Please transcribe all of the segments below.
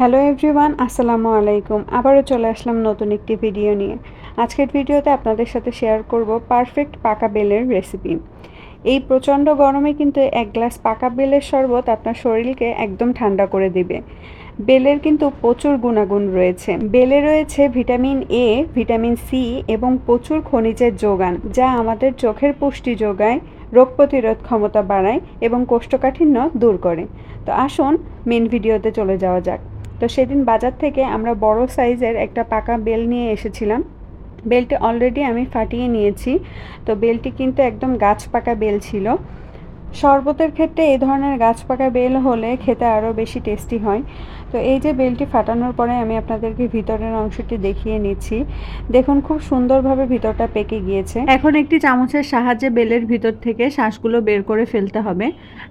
Hello everyone আসসালামু আলাইকুম। আবারও চলে আসলাম নতুন একটি ভিডিও নিয়ে। আজকের ভিডিওতে আপনাদের সাথে শেয়ার করব পারফেক্ট পাকা বেলের রেসিপি এই প্রচণ্ড গরমে কিন্তু এক গ্লাস পাকা বেলের শরবত আপনার শরীরকে একদম ঠান্ডা করে দিবে। বেলের কিন্তু প্রচুর গুণাগুণ রয়েছে। বেলে রয়েছে ভিটামিন এ ভিটামিন সি এবং প্রচুর খনিজের যোগান, যা আমাদের চোখের পুষ্টি যোগায়, রোগ প্রতিরোধ ক্ষমতা বাড়ায় এবং কোষ্ঠকাঠিন্য দূর করে। তো আসুন মেন ভিডিওতে চলে যাওয়া যাক। তো সেদিন বাজার থেকে আমরা বড় সাইজের একটা পাকা বেল নিয়ে এসেছিলাম। বেলটি অলরেডি আমি ফাটিয়ে নিয়েছি। তো বেলটি কিন্তু একদম গাছ পাকা বেল ছিল। শরবতের ক্ষেত্রে এই ধরনের গাছ পাকা বেল হলে খেতে আরও বেশি টেস্টি হয়। তো এই যে বেলটি ফাটানোর পরে আমি আপনাদেরকে ভিতরের অংশটি দেখিয়ে নিচ্ছি। দেখুন খুব সুন্দরভাবে ভিতরটা পেকে গিয়েছে। এখন একটি চামচের সাহায্যে বেলের ভিতর থেকে শ্বাসগুলো বের করে ফেলতে হবে।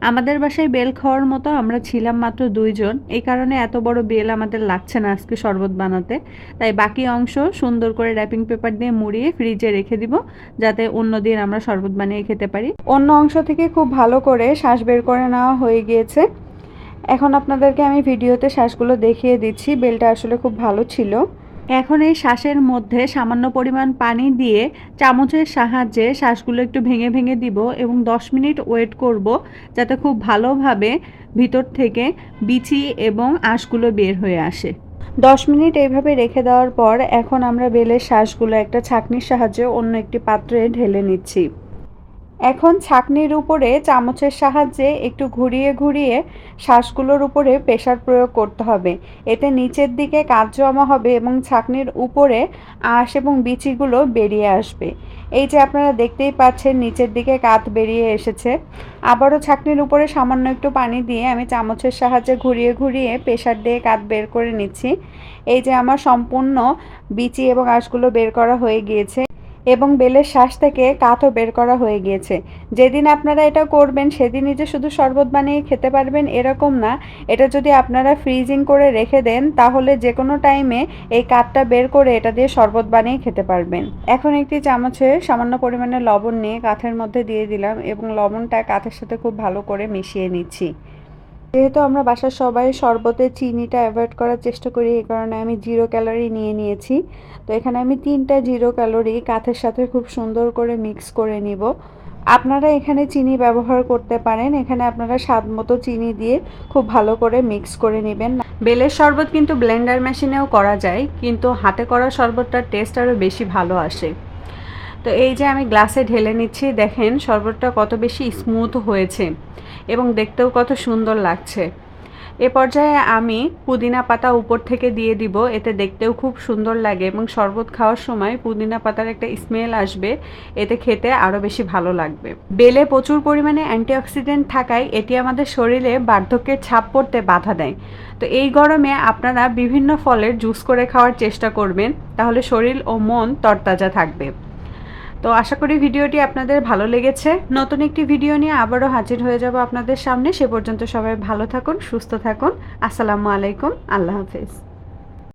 আমাদের বাসায় বেল খাওয়ার মতো আমরা ছিলাম মাত্র দুইজন। এই কারণে এত বড় বেল আমাদের লাগছে না আজকে শরবত বানাতে। তাই বাকি অংশ সুন্দর করে র্যাপিং পেপার দিয়ে মুড়িয়ে ফ্রিজে রেখে দিব যাতে অন্য দিন আমরা শরবত বানিয়ে খেতে পারি। অন্য অংশ থেকে খুব ভালো করে শ্বাস বের করে নেওয়া হয়ে গিয়েছে। এখন আপনাদেরকে আমি ভিডিওতে শ্বাসগুলো দেখিয়ে দিচ্ছি, বেলটা আসলে খুব ভালো ছিল। এখন এই শ্বাসের মধ্যে সামান্য পরিমাণ পানি দিয়ে চামচের সাহায্যে শ্বাসগুলো একটু ভেঙে ভেঙে দিব এবং 10 মিনিট ওয়েট করব যাতে খুব ভালোভাবে ভিতর থেকে বিচি এবং আঁশগুলো বের হয়ে আসে। দশ মিনিট এইভাবে রেখে দেওয়ার পর এখন আমরা বেলের শ্বাসগুলো একটা ছাঁকনির সাহায্যে অন্য একটি পাত্রে ঢেলে নিচ্ছি। এখন ছাকনির উপরে চামচের সাহায্যে একটু ঘুরিয়ে ঘুরিয়ে শ্বাসগুলোর উপরে প্রেশার প্রয়োগ করতে হবে। এতে নিচের দিকে কাজ জমা হবে এবং ছাকনির উপরে আঁশ এবং বিচিগুলো বেরিয়ে আসবে। এই যে আপনারা দেখতেই পাচ্ছেন নিচের দিকে কাত বেরিয়ে এসেছে। আবারও ছাকনির উপরে সামান্য একটু পানি দিয়ে আমি চামচের সাহায্যে ঘুরিয়ে ঘুরিয়ে প্রেশার দিয়ে কাত বের করে নিচ্ছি। এই যে আমার সম্পূর্ণ বিচি এবং আঁশগুলো বের করা হয়ে গিয়েছে। এবং বেলের শ্বাস থেকে কাঠও বের করা হয়ে গিয়েছে। যেদিন আপনারা এটা করবেন, সেদিনই যে শুধু শরবত বানিয়ে খেতে পারবেন এরকম না। এটা যদি আপনারা ফ্রিজিং করে রেখে দেন, তাহলে যে কোনো টাইমে এই কাঠটা বের করে এটা দিয়ে শরবত বানিয়ে খেতে পারবেন। এখন একটি চামচে সামান্য পরিমাণে লবণ নিয়ে কাঠের মধ্যে দিয়ে দিলাম এবং লবণটা কাঠের সাথে খুব ভালো করে মিশিয়ে নিচ্ছি। যেহেতু আমরা বাসার সবাই শরবতে চিনিটা অ্যাভয়েড করার চেষ্টা করি, এই কারণে আমি জিরো ক্যালোরি নিয়ে নিয়েছি। তো এখানে আমি তিনটা জিরো ক্যালোরি কাঠের সাথে খুব সুন্দর করে মিক্স করে নিব। আপনারা এখানে চিনি ব্যবহার করতে পারেন, এখানে আপনারা স্বাদ মতো চিনি দিয়ে খুব ভালো করে মিক্স করে নেবেন। বেলের শরবত কিন্তু ব্লেন্ডার মেশিনেও করা যায়, কিন্তু হাতে করা শরবতটার টেস্ট আরও বেশি ভালো আসে। তো এই যে আমি গ্লাসে ঢেলে নিচ্ছি, দেখেন শরবতটা কত বেশি স্মুথ হয়েছে। এবং দেখতেও কত সুন্দর লাগছে। এ পর্যায়ে আমি পুদিনা পাতা উপর থেকে দিয়ে দিব, এতে দেখতেও খুব সুন্দর লাগে এবং শরবত খাওয়ার সময় পুদিনা পাতার একটা স্মেল আসবে, এতে খেতে আরও বেশি ভালো লাগবে। বেলে প্রচুর পরিমাণে অ্যান্টিঅক্সিডেন্ট থাকায় এটি আমাদের শরীরে বার্ধক্যের ছাপ পড়তে বাধা দেয়। তো এই গরমে আপনারা বিভিন্ন ফলের জুস করে খাওয়ার চেষ্টা করবেন, তাহলে শরীর ও মন তরতাজা থাকবে। তো আশা করি ভিডিওটি আপনাদের ভালো লেগেছে। নতুন একটি ভিডিও নিয়ে আবারও হাজির হয়ে যাব আপনাদের সামনে। সে পর্যন্ত সবাই ভালো থাকুন, সুস্থ থাকুন। আসসালামু আলাইকুম। আল্লাহ হাফেজ।